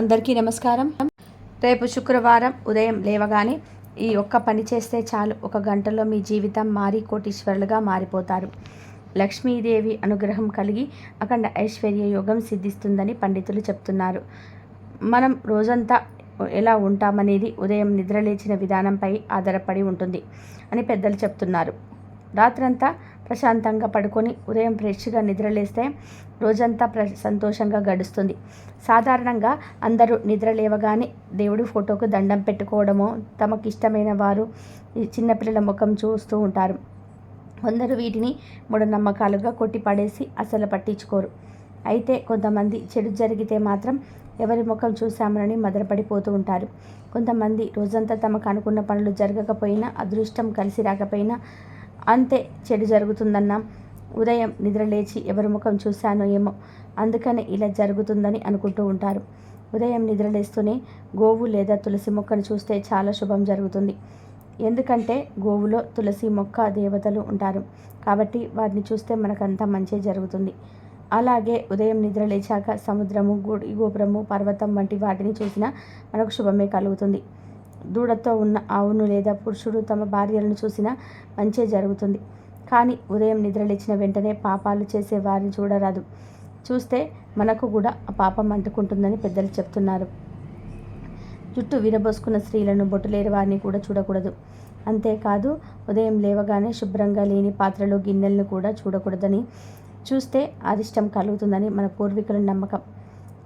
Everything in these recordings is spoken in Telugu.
అందరికీ నమస్కారం. రేపు శుక్రవారం ఉదయం లేవగానే ఈ ఒక్క పని చేస్తే చాలు. ఒక గంటలో మీ జీవితం మారి కోటీశ్వరులుగా మారిపోతారు. లక్ష్మీదేవి అనుగ్రహం కలిగి అఖండ ఐశ్వర్య యోగం సిద్ధిస్తుందని పండితులు చెప్తున్నారు. మనం రోజంతా ఎలా ఉంటామనేది ఉదయం నిద్రలేచిన విధానంపై ఆధారపడి ఉంటుంది అని పెద్దలు చెప్తున్నారు. రాత్రంతా ప్రశాంతంగా పడుకొని ఉదయం ఫ్రెష్గా నిద్రలేస్తే రోజంతా ప్ర సంతోషంగా గడుస్తుంది. సాధారణంగా అందరూ నిద్ర లేవగానే దేవుడి ఫోటోకు దండం పెట్టుకోవడమో తమకు ఇష్టమైన వారు చిన్నపిల్లల ముఖం చూస్తూ ఉంటారు. కొందరు వీటిని మూఢనమ్మకాలుగా కొట్టిపడేసి అసలు పట్టించుకోరు. అయితే కొంతమంది చెడు జరిగితే మాత్రం ఎవరి ముఖం చూశామని మదనపడిపోతూ ఉంటారు. కొంతమంది రోజంతా తమకు అనుకున్న పనులు జరగకపోయినా అదృష్టం కలిసి రాకపోయినా అంతే చెడు జరుగుతుందన్నా ఉదయం నిద్రలేచి ఎవరి ముఖం చూశానో ఏమో. అందుకనే ఇలా జరుగుతుందని అనుకుంటూ ఉంటారు. ఉదయం నిద్రలేస్తూనే గోవు లేదా తులసి మొక్కను చూస్తే చాలా శుభం జరుగుతుంది. ఎందుకంటే గోవులో తులసి మొక్క దేవతలు ఉంటారు. కాబట్టి వారిని చూస్తే మనకంతా మంచి జరుగుతుంది. అలాగే ఉదయం నిద్ర లేచాక సముద్రము గుడి గోపురము పర్వతం వంటి వాటిని చూసినా మనకు శుభమే కలుగుతుంది. దూడతో ఉన్న ఆవును లేదా పురుషుడు తమ భార్యలను చూసినా మంచే జరుగుతుంది. కానీ ఉదయం నిద్రలేచిన వెంటనే పాపాలు చేసే వారిని చూడరాదు. చూస్తే మనకు కూడా ఆ పాపం అంటుకుంటుందని పెద్దలు చెప్తున్నారు. జుట్టు విరబోసుకున్న స్త్రీలను బొట్టులేని వారిని కూడా చూడకూడదు. అంతేకాదు ఉదయం లేవగానే శుభ్రంగా లేని పాత్రలు గిన్నెలను కూడా చూడకూడదని చూస్తే అరిష్టం కలుగుతుందని మన పూర్వీకుల నమ్మకం.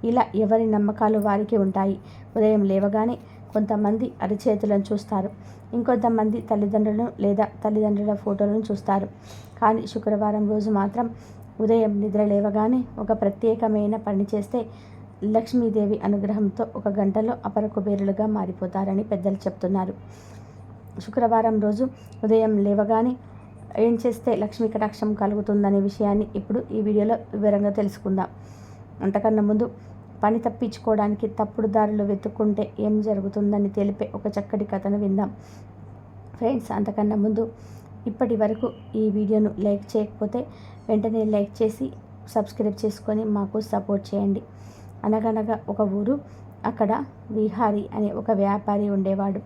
ఇలా ఎవరి నమ్మకాలు వారికి ఉంటాయి? ఉదయం లేవగానే కొంతమంది అరిచేతులను చూస్తారు. ఇంకొంతమంది తల్లిదండ్రులను లేదా తల్లిదండ్రుల ఫోటోలను చూస్తారు. కానీ శుక్రవారం రోజు మాత్రం ఉదయం నిద్ర లేవగానే ఒక ప్రత్యేకమైన పని చేస్తే లక్ష్మీదేవి అనుగ్రహంతో ఒక గంటలో అపర కుబేరులుగా మారిపోతారని పెద్దలు చెప్తున్నారు. శుక్రవారం రోజు ఉదయం లేవగానే ఏం చేస్తే లక్ష్మీ కటాక్షం కలుగుతుందనే విషయాన్ని ఇప్పుడు ఈ వీడియోలో వివరంగా తెలుసుకుందాం. అంతకన్నా ముందు పని తప్పించుకోవడానికి తప్పుడు దారులు వెతుక్కుంటే ఏం జరుగుతుందని తెలిపే ఒక చక్కటి కథను విందాం. ఫ్రెండ్స్ అంతకన్నా ముందు ఇప్పటి వరకు ఈ వీడియోను లైక్ చేయకపోతే వెంటనే లైక్ చేసి సబ్స్క్రైబ్ చేసుకొని మాకు సపోర్ట్ చేయండి. అనగనగా ఒక ఊరు అక్కడ విహారి అనే ఒక వ్యాపారి ఉండేవాడు.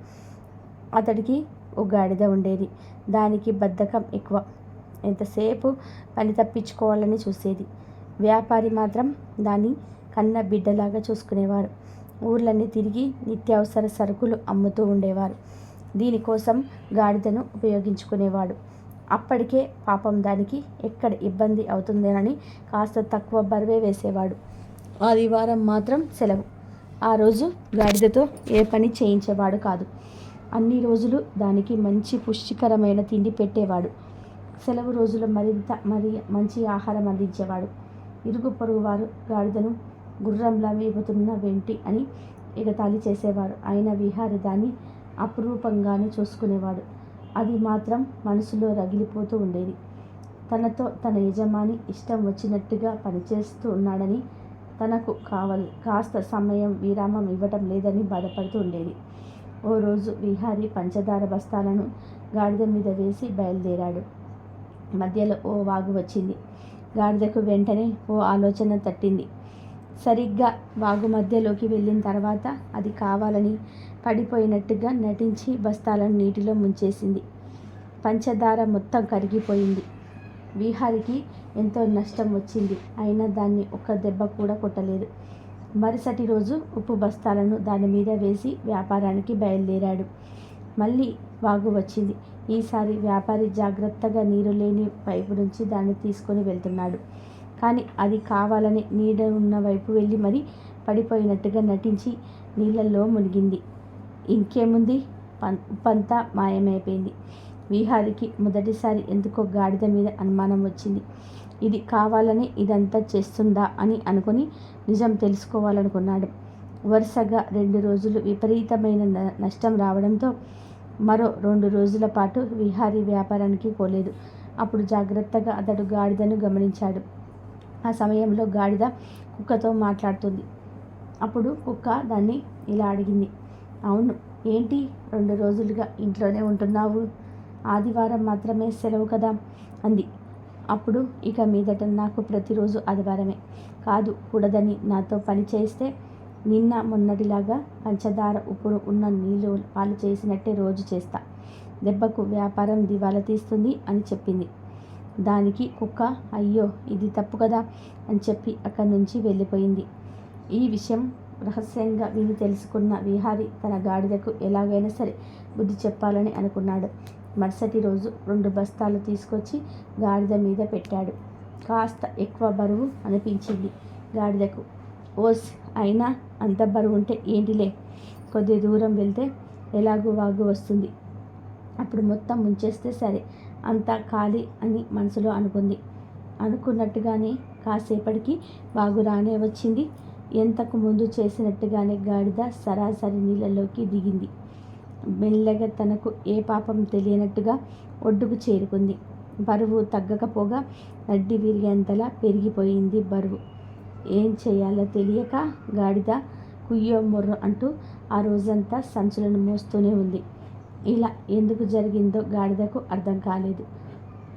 అతడికి ఒక గాడిద ఉండేది. దానికి బద్ధకం ఎక్కువ. ఎంతసేపు పని తప్పించుకోవాలని చూసేది. వ్యాపారి మాత్రం దాన్ని కన్న బిడ్డలాగా చూసుకునేవారు. ఊర్లన్నీ తిరిగి నిత్యావసర సరుకులు అమ్ముతూ ఉండేవారు. దీనికోసం గాడిదను ఉపయోగించుకునేవాడు. అప్పటికే పాపం దానికి ఎక్కడ ఇబ్బంది అవుతుందేనని కాస్త తక్కువ బరువే వేసేవాడు. ఆదివారం మాత్రం సెలవు. ఆ రోజు గాడిదతో ఏ పని చేయించేవాడు కాదు. అన్ని రోజులు దానికి మంచి పుష్టికరమైన తిండి పెట్టేవాడు. సెలవు రోజులు మరింత మరి మంచి ఆహారం అందించేవాడు. ఇరుగు పొరుగు వారు గాడిదను గుర్రంలా వేపుతున్న వెంటి అని ఎగతాళి చేసేవారు. అయిన విహారి దాన్ని అపురూపంగానే చూసుకునేవాడు. అది మాత్రం మనసులో రగిలిపోతూ ఉండేది. తనతో తన యజమాని ఇష్టం వచ్చినట్టుగా పనిచేస్తూ ఉన్నాడని తనకు కావాలి కాస్త సమయం విరామం ఇవ్వటం లేదని బాధపడుతూ ఉండేది. ఓ రోజు విహారి పంచదార బస్తాలను గాడిద మీద వేసి బయలుదేరాడు. మధ్యలో ఓ వాగు వచ్చింది. గాడిదకు వెంటనే ఓ ఆలోచన తట్టింది. సరిగ్గా వాగు మధ్యలోకి వెళ్ళిన తర్వాత అది కావాలని పడిపోయినట్టుగా నటించి బస్తాలను నీటిలో ముంచేసింది. పంచదార మొత్తం కరిగిపోయింది. విహారికి ఎంతో నష్టం వచ్చింది. అయినా దాన్ని ఒక్క దెబ్బ కూడా కొట్టలేదు. మరుసటి రోజు ఉప్పు బస్తాలను దాని మీద వేసి వ్యాపారానికి బయలుదేరాడు. మళ్ళీ వాగు వచ్చింది. ఈసారి వ్యాపారి జాగ్రత్తగా నీరు లేని పైపు నుంచి దాన్ని తీసుకొని వెళ్తున్నాడు. కానీ అది కావాలని నీడ ఉన్న వైపు వెళ్ళి మరి పడిపోయినట్టుగా నటించి నీళ్ళల్లో మునిగింది. ఇంకేముంది? పం పంతా మాయమైపోయింది. విహారికి మొదటిసారి ఎందుకో గాడిద మీద అనుమానం వచ్చింది. ఇది కావాలని ఇదంతా చేస్తుందా అని అనుకుని నిజం తెలుసుకోవాలనుకున్నాడు. వరుసగా రెండు రోజులు విపరీతమైన నష్టం రావడంతో మరో రెండు రోజుల పాటు విహారీ వ్యాపారానికి పోలేదు. అప్పుడు జాగ్రత్తగా అతడు గాడిదను గమనించాడు. ఆ సమయంలో గాడిద కుక్కతో మాట్లాడుతుంది. అప్పుడు కుక్క దాన్ని ఇలా అడిగింది. అవును ఏంటి రెండు రోజులుగా ఇంట్లోనే ఉంటున్నావు? ఆదివారం మాత్రమే సెలవు కదా? అంది. అప్పుడు ఇక మీదట నాకు ప్రతిరోజు ఆదివారమే. కాదు కూడదని నాతో పని చేస్తే నిన్న మొన్నటిలాగా పంచదార ఉప్పుడు ఉన్న నీళ్ళు పాలు చేసినట్టే రోజు చేస్తా. దెబ్బకు వ్యాపారం దివాలా తీస్తుంది అని చెప్పింది. దానికి కుక్క అయ్యో ఇది తప్పు కదా అని చెప్పి అక్కడి నుంచి వెళ్ళిపోయింది. ఈ విషయం రహస్యంగా విని తెలుసుకున్న విహారి తన గాడిదకు ఎలాగైనా సరే బుద్ధి చెప్పాలని అనుకున్నాడు. మరుసటి రోజు రెండు బస్తాలు తీసుకొచ్చి గాడిద మీద పెట్టాడు. కాస్త ఎక్కువ బరువు అనిపించింది గాడిదకు. ఓస్ అయినా అంత బరువు ఉంటే ఏంటిలే? కొద్ది దూరం వెళ్తే ఎలాగూ వాగు వస్తుంది. అప్పుడు మొత్తం ముంచేస్తే సరే అంతా ఖాళీ అని మనసులో అనుకుంది. అనుకున్నట్టుగానే కాసేపటికి బాగురానే వచ్చింది. ఎంతకు ముందు చేసినట్టుగానే గాడిద సరాసరి నీళ్ళలోకి దిగింది. మెల్లగా తనకు ఏ పాపం తెలియనట్టుగా ఒడ్డుకు చేరుకుంది. బరువు తగ్గకపోగా నడ్డి విరిగేంతలా పెరిగిపోయింది బరువు. ఏం చేయాలో తెలియక గాడిద కుయ్యో మొర్ర అంటూ ఆ రోజంతా సంచులను మోస్తూనే ఉంది. ఇలా ఎందుకు జరిగిందో గాడిదకు అర్థం కాలేదు.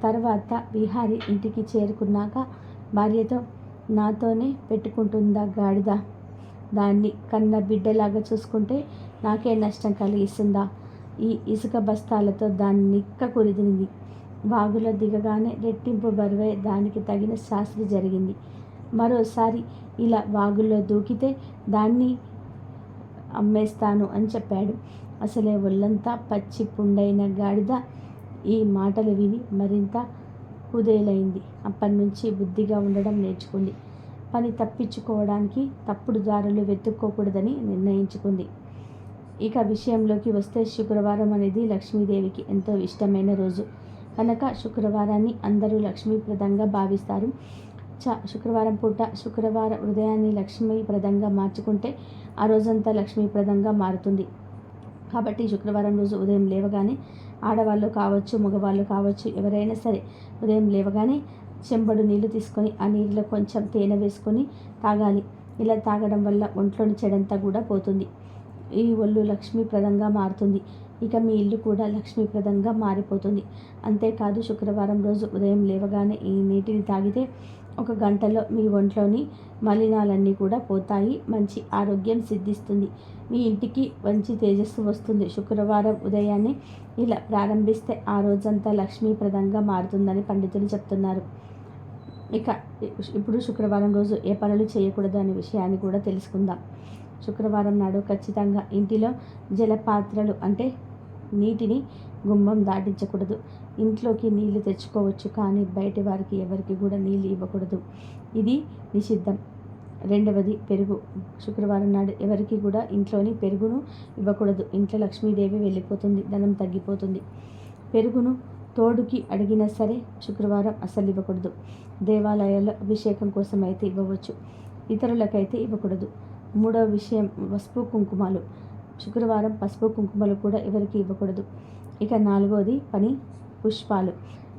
తర్వాత విహారి ఇంటికి చేరుకున్నాక భార్యతో నాతోనే పెట్టుకుంటుందా గాడిద? దాన్ని కన్న బిడ్డలాగా చూసుకుంటే నాకే నష్టం కలిగిస్తుందా? ఈ ఇసుక బస్తాలతో దాన్ని నిక్క కురిదింది వాగులో దిగగానే రెట్టింపు బరువై దానికి తగిన శాస్త్రి జరిగింది. మరోసారి ఇలా వాగుల్లో దూకితే దాన్ని అమ్మేస్తాను అని చెప్పాడు. అసలే ఒళ్ళంతా పచ్చి పుండైన గాడిద. ఈ మాటలు విని మరింత కుదేలైంది. అప్పటి నుంచి బుద్ధిగా ఉండడం నేర్చుకుంది. పని తప్పించుకోవడానికి తప్పుడు దారులు వెతుక్కోకూడదని నిర్ణయించుకుంది. ఇక విషయంలోకి వస్తే శుక్రవారం అనేది లక్ష్మీదేవికి ఎంతో ఇష్టమైన రోజు. కనుక శుక్రవారాన్ని అందరూ లక్ష్మీప్రదంగా భావిస్తారు. చ శుక్రవారం పూట శుక్రవారం ఉదయాన్ని లక్ష్మీప్రదంగా మార్చుకుంటే ఆ రోజంతా లక్ష్మీప్రదంగా మారుతుంది. కాబట్టి శుక్రవారం రోజు ఉదయం లేవగానే ఆడవాళ్ళు కావచ్చు మగవాళ్ళు కావచ్చు ఎవరైనా సరే ఉదయం లేవగానే చెంబడు నీళ్ళు తీసుకొని ఆ నీళ్ళలో కొంచెం తేనె వేసుకొని తాగాలి. ఇలా తాగడం వల్ల ఒంట్లోని చెడంతా కూడా పోతుంది. ఈ ఒళ్ళు లక్ష్మీప్రదంగా మారుతుంది. ఇక మీ ఇల్లు కూడా లక్ష్మీప్రదంగా మారిపోతుంది. అంతేకాదు శుక్రవారం రోజు ఉదయం లేవగానే ఈ నీటిని తాగితే ఒక గంటలో మీ ఒంట్లోని మలినాలన్నీ కూడా పోతాయి. మంచి ఆరోగ్యం సిద్ధిస్తుంది. మీ ఇంటికి మంచి తేజస్సు వస్తుంది. శుక్రవారం ఉదయాన్నే ఇలా ప్రారంభిస్తే ఆ రోజంతా లక్ష్మీప్రదంగా మారుతుందని పండితులు చెప్తున్నారు. ఇక ఇప్పుడు శుక్రవారం రోజు ఏ పనులు చేయకూడదు అనే విషయాన్ని కూడా తెలుసుకుందాం. శుక్రవారం నాడు ఖచ్చితంగా ఇంటిలో జలపాత్రలు అంటే నీటిని గుమ్మం దాటించకూడదు. ఇంట్లోకి నీళ్ళు తెచ్చుకోవచ్చు కానీ బయటి వారికి ఎవరికి కూడా నీళ్ళు ఇవ్వకూడదు. ఇది నిషిద్ధం. రెండవది పెరుగు. శుక్రవారం నాడు ఎవరికి కూడా ఇంట్లోని పెరుగును ఇవ్వకూడదు. ఇంట్లో లక్ష్మీదేవి వెళ్ళిపోతుంది. ధనం తగ్గిపోతుంది. పెరుగును తోడుకి అడిగినా సరే శుక్రవారం అస్సలు ఇవ్వకూడదు. దేవాలయాల్లో అభిషేకం కోసం అయితే ఇవ్వవచ్చు. ఇతరులకైతే ఇవ్వకూడదు. మూడవ విషయం పసుపు కుంకుమలు. శుక్రవారం పసుపు కుంకుమలు కూడా ఎవరికి ఇవ్వకూడదు. ఇక నాలుగోది పని పుష్పాలు.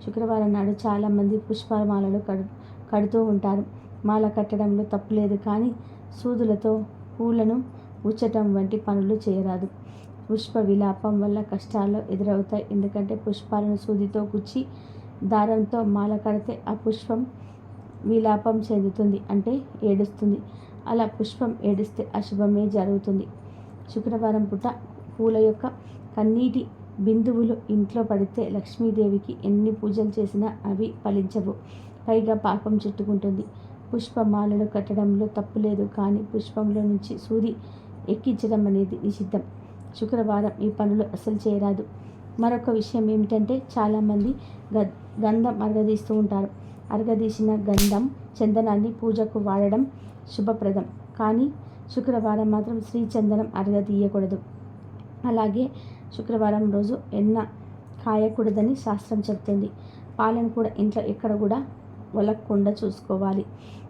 శుక్రవారం నాడు చాలామంది పుష్పాల మాలలు కడు కడుతూ ఉంటారు. మాల కట్టడంలో తప్పులేదు కానీ సూదులతో పూలను ఉచ్చటం వంటి పనులు చేయరాదు. పుష్ప విలాపం వల్ల కష్టాలు ఎదురవుతాయి. ఎందుకంటే పుష్పాలను సూదితో గుచ్చి దారంతో మాల కడితే ఆ పుష్పం విలాపం చెందుతుంది అంటే ఏడుస్తుంది. అలా పుష్పం ఏడిస్తే అశుభమే జరుగుతుంది. శుక్రవారం పూట పూల యొక్క కన్నీటి బిందువులు ఇంట్లో పడితే లక్ష్మీదేవికి ఎన్ని పూజలు చేసినా అవి ఫలించవు. పైగా పాపం చుట్టుకుంటుంది. పుష్పమాలలు కట్టడంలో తప్పు లేదు. కానీ పుష్పంలో నుంచి సూది ఎక్కించడం అనేది నిషిద్ధం. శుక్రవారం ఈ పనులు అసలు చేయరాదు. మరొక విషయం ఏమిటంటే చాలామంది గ గంధం అరగదీస్తూ ఉంటారు. అరగదీసిన గంధం చందనాన్ని పూజకు వాడడం శుభప్రదం. కానీ శుక్రవారం మాత్రం శ్రీ చందనం అరగదీయకూడదు. అలాగే శుక్రవారం రోజు ఎన్న కాయకూడదని శాస్త్రం చెప్తుంది. పాలను కూడా ఇంట్లో ఎక్కడ కూడా ఒలక్కుండా చూసుకోవాలి.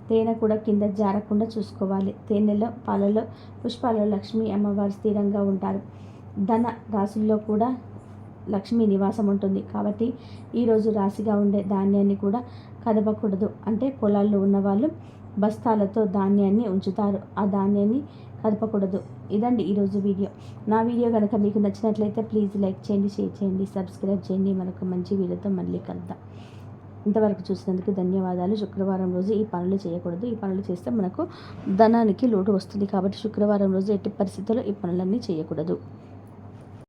తేనె కూడా కింద జారకుండా చూసుకోవాలి. తేనెలో పాలలో పుష్పాలలో లక్ష్మీ అమ్మవారు స్థిరంగా ఉంటారు. ధన రాశుల్లో కూడా లక్ష్మీ నివాసం ఉంటుంది. కాబట్టి ఈరోజు రాశిగా ఉండే ధాన్యాన్ని కూడా కదపకూడదు. అంటే పొలాల్లో ఉన్నవాళ్ళు బస్తాలతో ధాన్యాన్ని ఉంచుతారు. ఆ ధాన్యాన్ని కదపకూడదు ఇదండి ఈరోజు వీడియో. నా వీడియో కనుక మీకు నచ్చినట్లయితే ప్లీజ్ లైక్ చేయండి షేర్ చేయండి సబ్స్క్రైబ్ చేయండి. మనకు మంచి వీడియోతో మళ్ళీ కలుద్దాం. ఇంతవరకు చూసినందుకు ధన్యవాదాలు. శుక్రవారం రోజు ఈ పనులు చేయకూడదు. ఈ పనులు చేస్తే మనకు ధనానికి లోటు వస్తుంది కాబట్టి శుక్రవారం రోజు ఎట్టి పరిస్థితుల్లో ఈ పనులన్నీ చేయకూడదు.